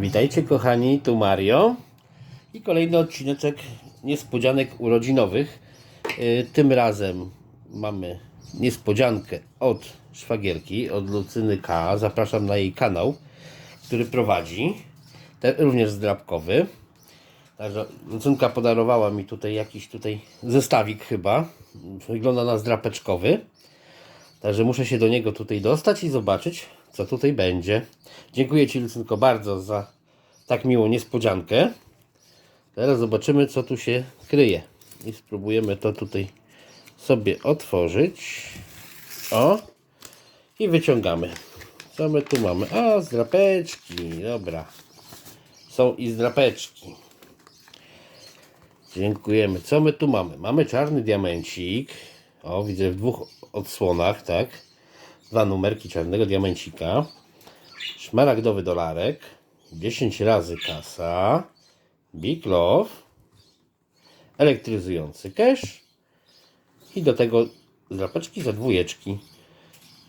Witajcie kochani, tu Mario i kolejny odcineczek niespodzianek urodzinowych. Yy, Tym razem mamy niespodziankę od szwagierki, od Lucyny K. Zapraszam na jej kanał, który prowadzi, Te, również zdrabkowy. Także Lucynka podarowała mi tutaj jakiś tutaj zestawik chyba. Wygląda na zdrapeczkowy. Także muszę się do niego tutaj dostać i zobaczyć, co tutaj będzie. Dziękuję Ci, Lucynko, bardzo za tak miłą niespodziankę. Teraz zobaczymy, co tu się kryje. I spróbujemy to tutaj sobie otworzyć. O! I wyciągamy. Co my tu mamy? A, zdrapeczki. Dobra. Są i zdrapeczki. Dziękujemy. Co my tu mamy? Mamy czarny diamencik. O, widzę w dwóch odsłonach, tak? Dwa numerki czarnego diamencika. Szmaragdowy dolarek. 10 razy kasa. Big Love. Elektryzujący cash. I do tego drapeczki za dwójeczki.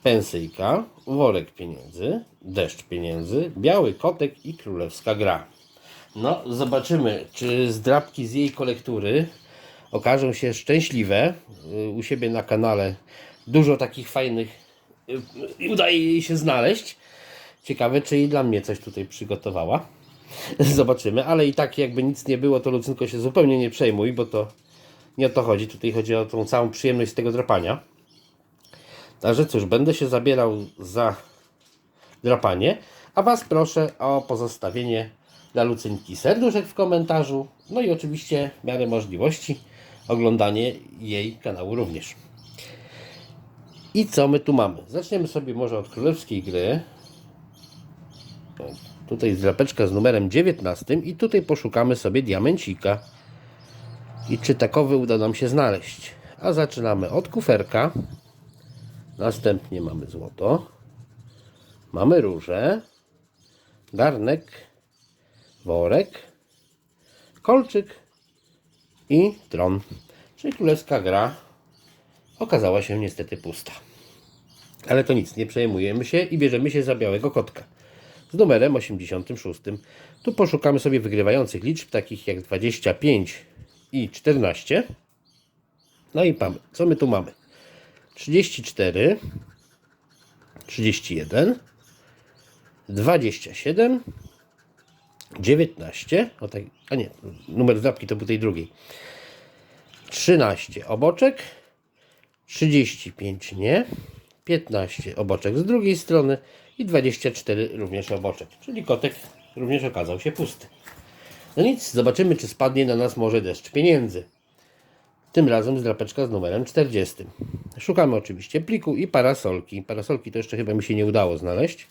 Pensyjka. Worek pieniędzy. Deszcz pieniędzy. Biały kotek i królewska gra. No, zobaczymy, czy zdrabki z jej kolektury okażą się szczęśliwe. Y, U siebie na kanale dużo takich fajnych udaje jej się znaleźć. Ciekawe, czy i dla mnie coś tutaj przygotowała. Zobaczymy, ale i tak jakby nic nie było, to Lucynko się zupełnie nie przejmuj, bo to nie o to chodzi. Tutaj chodzi o tą całą przyjemność z tego drapania. Także cóż, będę się zabierał za drapanie, a Was proszę o pozostawienie dla Lucynki serduszek w komentarzu, no i oczywiście w miarę możliwości oglądanie jej kanału również. I co my tu mamy? Zaczniemy sobie może od królewskiej gry. Tutaj jest drapeczka z numerem 19 i tutaj poszukamy sobie diamencika. I czy takowy uda nam się znaleźć? A zaczynamy od kuferka. Następnie mamy złoto. Mamy róże. Garnek. Worek. Kolczyk. I tron. Czyli królewska gra okazała się niestety pusta. Ale to nic, nie przejmujemy się i bierzemy się za białego kotka. Z numerem 86. Tu poszukamy sobie wygrywających liczb, takich jak 25 i 14. No i mamy. Co my tu mamy? 34, 31, 27, 19. O tak, a nie, numer zapki to był tej drugiej. 13 oboczek, 35 nie, 15 oboczek z drugiej strony i 24 również oboczek, czyli kotek również okazał się pusty. No nic, zobaczymy czy spadnie na nas może deszcz pieniędzy. Tym razem z drapeczka z numerem 40. Szukamy oczywiście pliku i parasolki. Parasolki to jeszcze chyba mi się nie udało znaleźć.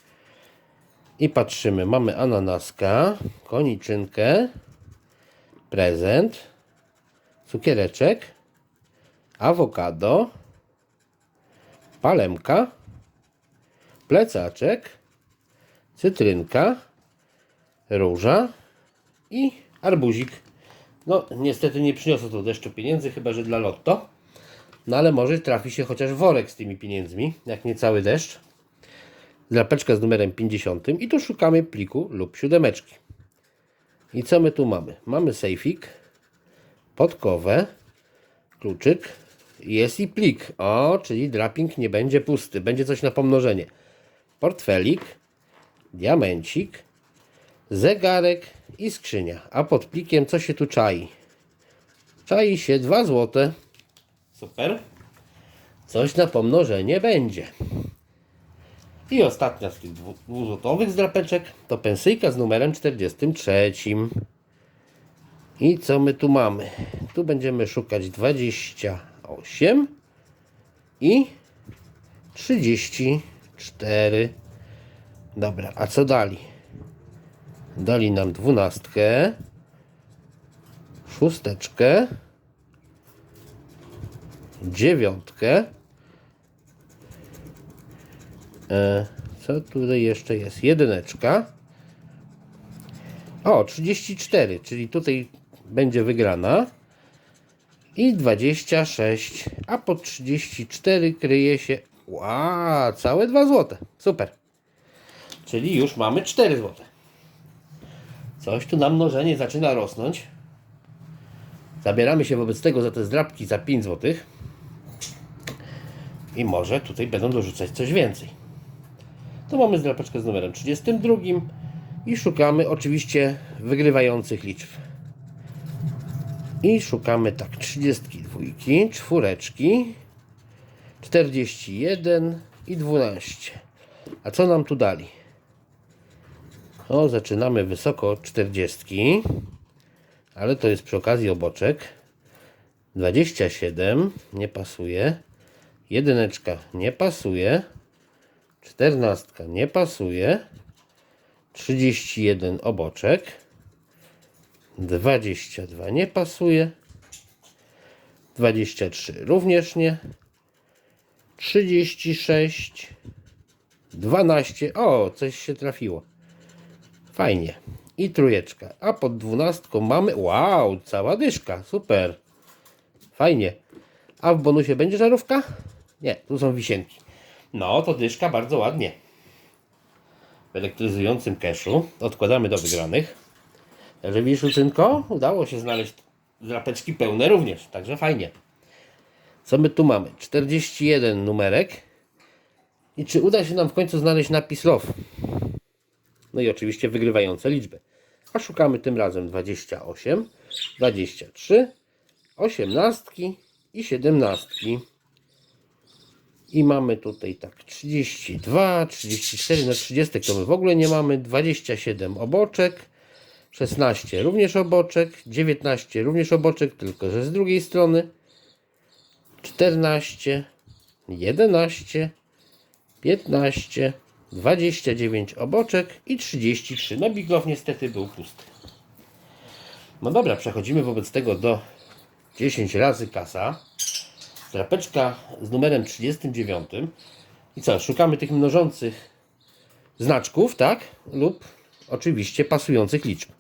I patrzymy, mamy ananaska, koniczynkę, prezent, cukiereczek, awokado, palemka, plecaczek, cytrynka, róża i arbuzik. No, niestety nie przyniosło to deszczu pieniędzy, chyba że dla lotto. No ale może trafi się chociaż worek z tymi pieniędzmi, jak nie cały deszcz. Drapeczka z numerem 50 i tu szukamy pliku lub siódemeczki. I co my tu mamy? Mamy sejfik, podkowę, kluczyk, jest i plik. O, czyli draping nie będzie pusty, będzie coś na pomnożenie. Portfelik, diamencik, zegarek i skrzynia. A pod plikiem co się tu czai? Czai się 2 złote. Super. Coś na pomnożenie będzie. I ostatnia z tych dwu- dwuzłotowych zdrapeczek to pensyjka z numerem 43. I co my tu mamy? Tu będziemy szukać 28 i 34. Dobra, a co dali? Dali nam dwunastkę, szósteczkę, dziewiątkę. E, co tutaj jeszcze jest? Jedyneczka. O, 34, czyli tutaj będzie wygrana. I 26, a po 34 kryje się. Ła, całe 2 złote. Super. Czyli już mamy 4 złote. Coś tu nam mnożenie zaczyna rosnąć. Zabieramy się wobec tego za te zdrabki za 5 zł. I może tutaj będą dorzucać coś więcej. To mamy zdrapeczkę z numerem 32 i szukamy oczywiście wygrywających liczb. I szukamy tak 32, czwóreczki, 41 i 12. A co nam tu dali? O, zaczynamy wysoko 40, ale to jest przy okazji oboczek. 27 nie pasuje. Jedyneczka nie pasuje. Czternastka nie pasuje. 31 oboczek. 22 nie pasuje. 23 również nie. 36 12 o coś się trafiło fajnie i trójeczka a pod dwunastką mamy wow cała dyszka super fajnie a w bonusie będzie żarówka? nie, tu są wisienki no to dyszka bardzo ładnie w elektryzującym keszu odkładamy do wygranych Także widzisz Lucynko? Udało się znaleźć drapeczki pełne również, także fajnie. Co my tu mamy? 41 numerek. I czy uda się nam w końcu znaleźć napis love? No i oczywiście wygrywające liczby. A szukamy tym razem 28, 23, 18 i 17. I mamy tutaj tak 32, 34, na 30 to my w ogóle nie mamy, 27 oboczek, 16 również oboczek, 19 również oboczek, tylko że z drugiej strony, 14, 11, 15, 29 oboczek i 33. No Biglow niestety był pusty. No dobra, przechodzimy wobec tego do 10 razy kasa. Drapeczka z numerem 39. I co, szukamy tych mnożących znaczków, tak? Lub oczywiście pasujących liczb.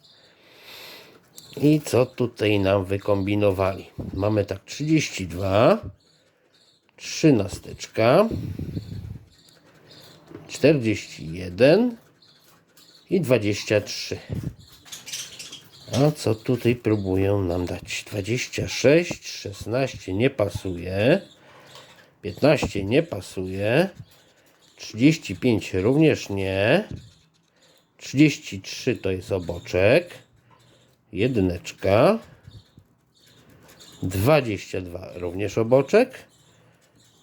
I co tutaj nam wykombinowali? Mamy tak 32, 13, 41 i 23. A co tutaj próbują nam dać? 26, 16 nie pasuje, 15 nie pasuje, 35 również nie, 33 to jest oboczek, jedyneczka, 22 również oboczek,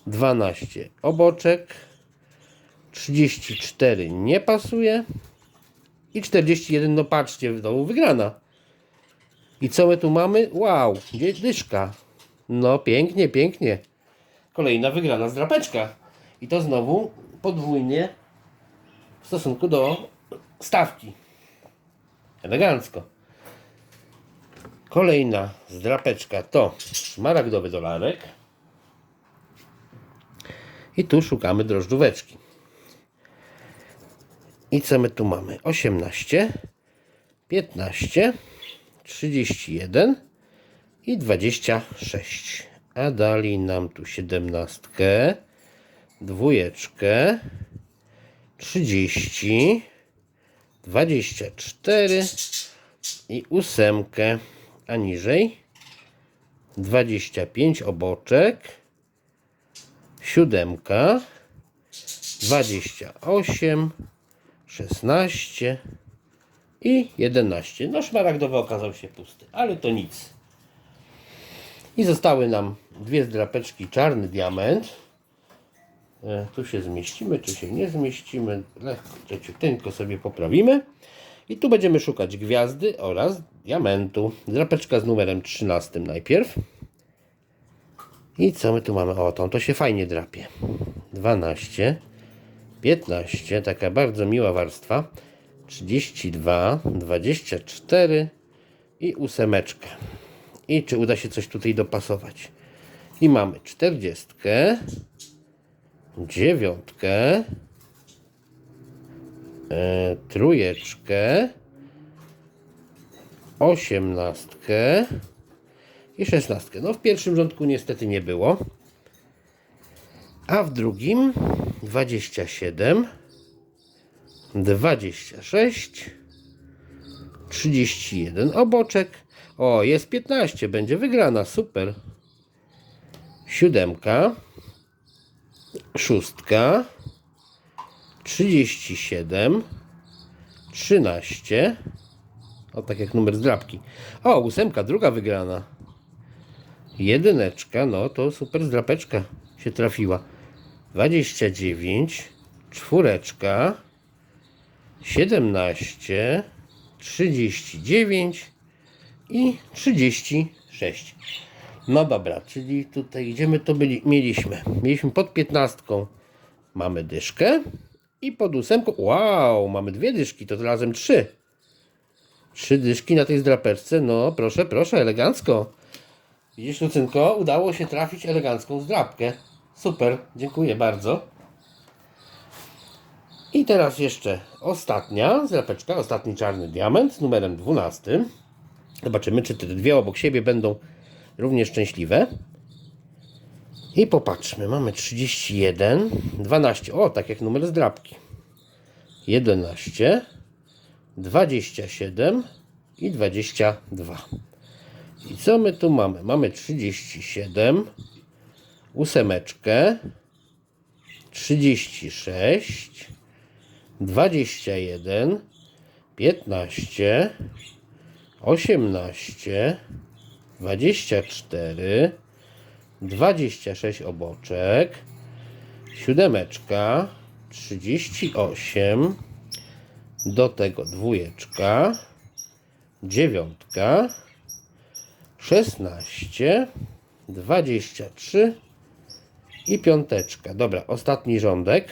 12 oboczek, 34 nie pasuje i 41, no patrzcie, w domu wygrana. I co my tu mamy? Wow, dyszka. No pięknie, pięknie. Kolejna wygrana zdrapeczka. I to znowu podwójnie w stosunku do stawki. Elegancko. Kolejna zdrapeczka to szmaragdowy dolarek. I tu szukamy drożdżóweczki. I co my tu mamy? 18, 15, 31 i 26. A dali nam tu 17, dwójeczkę, 30, 24 i ósemkę, a niżej 25 oboczek, siódemka, 28, 16 i 11. No szmaragdowy okazał się pusty, ale to nic. I zostały nam dwie zdrapeczki czarny diament. E, tu się zmieścimy, tu się nie zmieścimy. Lekko, cieciuteńko sobie poprawimy. I tu będziemy szukać gwiazdy oraz diamentu. Drapeczka z numerem 13 najpierw. I co my tu mamy? O, tą to się fajnie drapie. 12, 15, taka bardzo miła warstwa. 32, 24 i ósemeczkę. I czy uda się coś tutaj dopasować? I mamy 40, dziewiątkę, e, trójeczkę, osiemnastkę i szesnastkę. No w pierwszym rządku niestety nie było. A w drugim 27, 26, 31 oboczek. O, jest 15, będzie wygrana, super. Siódemka, szóstka, 37, 13. O, tak jak numer zdrabki. O, ósemka, druga wygrana. Jedyneczka, no to super zdrapeczka się trafiła. 29, czwóreczka, 17, 39 i 36. No dobra, czyli tutaj gdzie my to byli, mieliśmy? Mieliśmy pod 15 mamy dyszkę i pod ósemką, wow, mamy dwie dyszki, to razem trzy. Trzy dyszki na tej zdrapeczce, no proszę, proszę, elegancko. Widzisz, Lucynko, udało się trafić elegancką zdrapkę. Super, dziękuję bardzo. I teraz jeszcze ostatnia zdrapeczka, ostatni czarny diament numerem 12. Zobaczymy, czy te dwie obok siebie będą równie szczęśliwe. I popatrzmy, mamy 31, 12, o, tak jak numer zdrapki. 11, 27 i 22. I co my tu mamy? Mamy 37, ósemeczkę, 36, 21, 15, 18, 24, 26 oboczek, siódemeczka, 38, do tego dwójeczka, dziewiątka, 16, 23 i piąteczka. Dobra, ostatni rządek.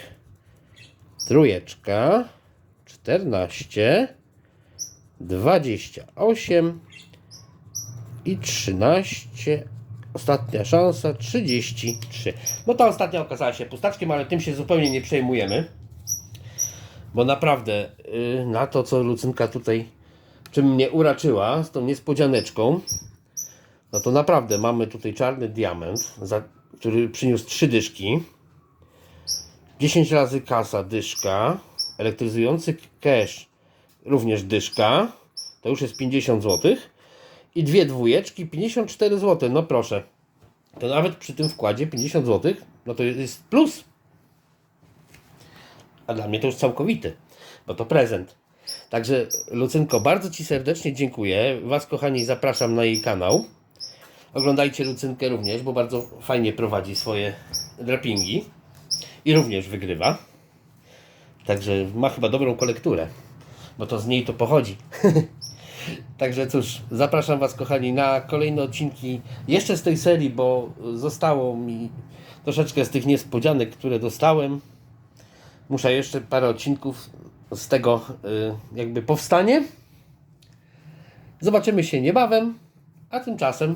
Trójeczka, 14, 28 i 13. Ostatnia szansa 33. No ta ostatnia okazała się pustaczkiem, ale tym się zupełnie nie przejmujemy. Bo naprawdę na to, co Lucynka tutaj czym mnie uraczyła, z tą niespodzianeczką, no to naprawdę mamy tutaj czarny diament, za, który przyniósł trzy dyszki. 10 razy kasa, dyszka. Elektryzujący cash, również dyszka. To już jest 50 zł. I dwie dwójeczki, 54 zł. No proszę. To nawet przy tym wkładzie 50 zł, no to jest plus. A dla mnie to już całkowity, bo to prezent. Także Lucynko, bardzo Ci serdecznie dziękuję. Was, kochani, zapraszam na jej kanał. Oglądajcie Lucynkę również, bo bardzo fajnie prowadzi swoje drapingi i również wygrywa. Także ma chyba dobrą kolekturę, bo to z niej to pochodzi. Także cóż, zapraszam Was, kochani, na kolejne odcinki jeszcze z tej serii, bo zostało mi troszeczkę z tych niespodzianek, które dostałem. Muszę jeszcze parę odcinków z tego y, jakby powstanie. Zobaczymy się niebawem, a tymczasem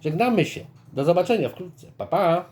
żegnamy się. Do zobaczenia wkrótce. Pa, pa!